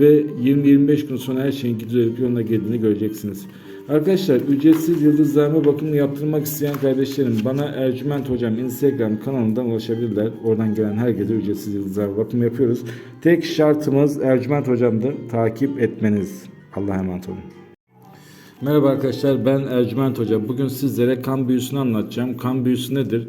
ve 20-25 gün sonra her şeyin düzelip yoluna girdiğini göreceksiniz. Arkadaşlar ücretsiz yıldızlarma bakımını yaptırmak isteyen kardeşlerim bana Ercüment Hocam Instagram kanalından ulaşabilirler. Oradan gelen herkese ücretsiz yıldızlarma bakımı yapıyoruz. Tek şartımız Ercüment Hocam'dır. Takip etmeniz. Allah'a emanet olun. Merhaba arkadaşlar ben Ercüment Hoca. Bugün sizlere kan büyüsünü anlatacağım. Kan büyüsü nedir?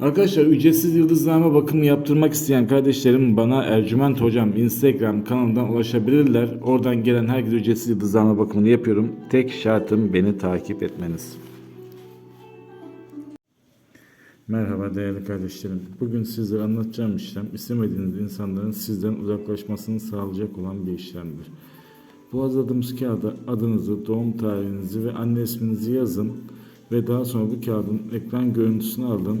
Arkadaşlar ücretsiz yıldızlama bakımı yaptırmak isteyen kardeşlerim bana Ercüment Hocam Instagram kanalından ulaşabilirler. Oradan gelen herkese ücretsiz yıldızlama bakımını yapıyorum. Tek şartım beni takip etmeniz. Merhaba değerli kardeşlerim. Bugün sizlere anlatacağım işlem istemediğiniz insanların sizden uzaklaşmasını sağlayacak olan bir işlemdir. Bu hazırladığımız kağıda adınızı, doğum tarihinizi ve anne isminizi yazın ve daha sonra bu kağıdın ekran görüntüsünü alın,